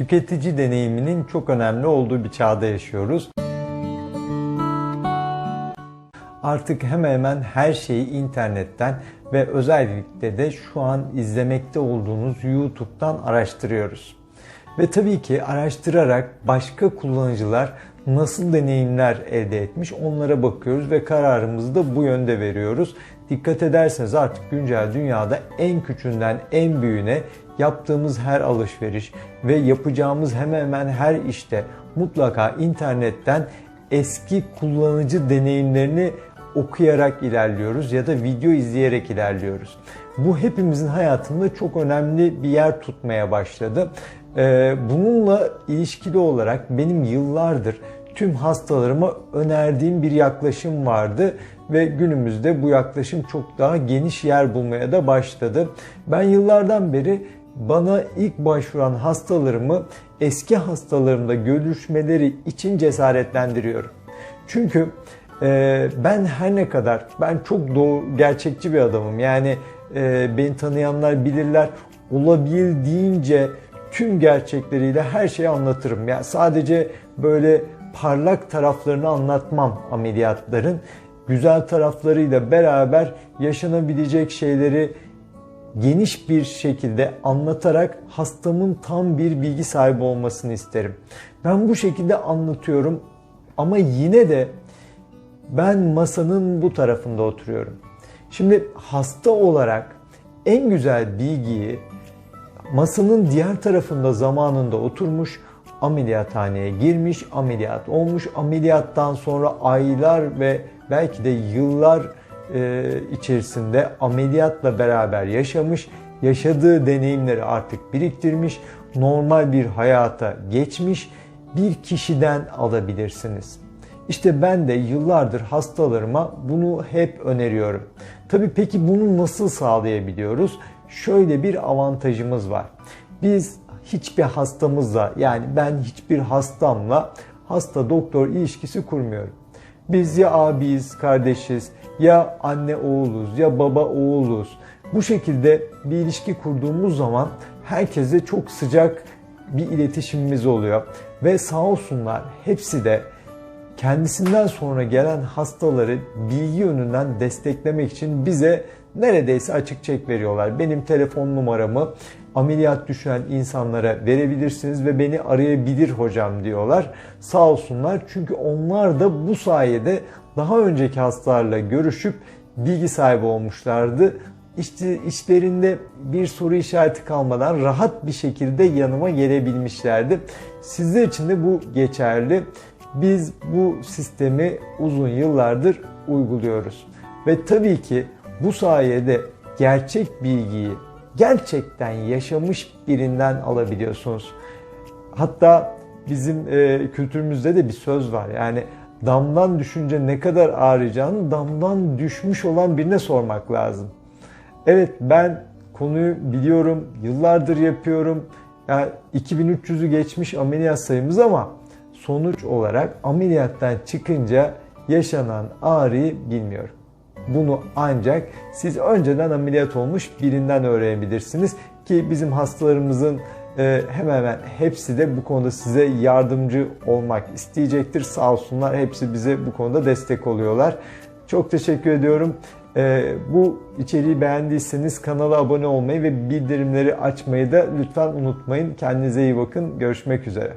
Tüketici deneyiminin çok önemli olduğu bir çağda yaşıyoruz. Artık hemen hemen her şeyi internetten ve özellikle de şu an izlemekte olduğunuz YouTube'dan araştırıyoruz. Ve tabii ki araştırarak başka kullanıcılar nasıl deneyimler elde etmiş onlara bakıyoruz ve kararımızı da bu yönde veriyoruz. Dikkat ederseniz artık güncel dünyada en küçüğünden en büyüğüne yaptığımız her alışveriş ve yapacağımız hemen hemen her işte mutlaka internetten eski kullanıcı deneyimlerini okuyarak ilerliyoruz ya da video izleyerek ilerliyoruz. Bu hepimizin hayatında çok önemli bir yer tutmaya başladı. Ee, Bununla ilişkili olarak benim yıllardır tüm hastalarıma önerdiğim bir yaklaşım vardı ve günümüzde bu yaklaşım çok daha geniş yer bulmaya da başladı. Ben yıllardan beri bana ilk başvuran hastalarımı eski hastalarımla görüşmeleri için cesaretlendiriyorum. Çünkü e, ben her ne kadar ben çok doğru gerçekçi bir adamım. Yani e, beni tanıyanlar bilirler. Olabildiğince tüm gerçekleriyle her şeyi anlatırım. Yani sadece böyle parlak taraflarını anlatmam ameliyatların. Güzel taraflarıyla beraber yaşanabilecek şeyleri geniş bir şekilde anlatarak hastamın tam bir bilgi sahibi olmasını isterim. Ben bu şekilde anlatıyorum ama yine de ben masanın bu tarafında oturuyorum. Şimdi hasta olarak en güzel bilgiyi masanın diğer tarafında zamanında oturmuş, ameliyathaneye girmiş, ameliyat olmuş, ameliyattan sonra aylar ve belki de yıllar e, içerisinde ameliyatla beraber yaşamış, yaşadığı deneyimleri artık biriktirmiş, normal bir hayata geçmiş bir kişiden alabilirsiniz. İşte ben de yıllardır hastalarıma bunu hep öneriyorum. Tabii peki bunu nasıl sağlayabiliyoruz? Şöyle bir avantajımız var. Biz hiçbir hastamızla yani ben hiçbir hastamla hasta doktor ilişkisi kurmuyorum. Biz ya abiyiz, kardeşiz, ya anne oğluz, ya baba oğluz. Bu şekilde bir ilişki kurduğumuz zaman herkese çok sıcak bir iletişimimiz oluyor. Ve sağ olsunlar hepsi de kendisinden sonra gelen hastaları bilgi yönünden desteklemek için bize neredeyse açık çek veriyorlar. Benim telefon numaramı ameliyat düşen insanlara verebilirsiniz ve beni arayabilir hocam diyorlar. Sağ olsunlar çünkü onlar da bu sayede daha önceki hastalarla görüşüp bilgi sahibi olmuşlardı. İşte işlerinde bir soru işareti kalmadan rahat bir şekilde yanıma gelebilmişlerdi. Sizler için de bu geçerli. Biz bu sistemi uzun yıllardır uyguluyoruz. Ve tabii ki bu sayede gerçek bilgiyi gerçekten yaşamış birinden alabiliyorsunuz. Hatta bizim e, kültürümüzde de bir söz var. Yani damdan düşünce ne kadar ağrıyacağını damdan düşmüş olan birine sormak lazım. Evet ben konuyu biliyorum, yıllardır yapıyorum. Yani 2300'ü geçmiş ameliyat sayımız ama sonuç olarak ameliyattan çıkınca yaşanan ağrıyı bilmiyorum. Bunu ancak siz önceden ameliyat olmuş birinden öğrenebilirsiniz ki bizim hastalarımızın e, hemen hemen hepsi de bu konuda size yardımcı olmak isteyecektir. Sağ olsunlar hepsi bize bu konuda destek oluyorlar. Çok teşekkür ediyorum. E, bu içeriği beğendiyseniz kanala abone olmayı ve bildirimleri açmayı da lütfen unutmayın. Kendinize iyi bakın. Görüşmek üzere.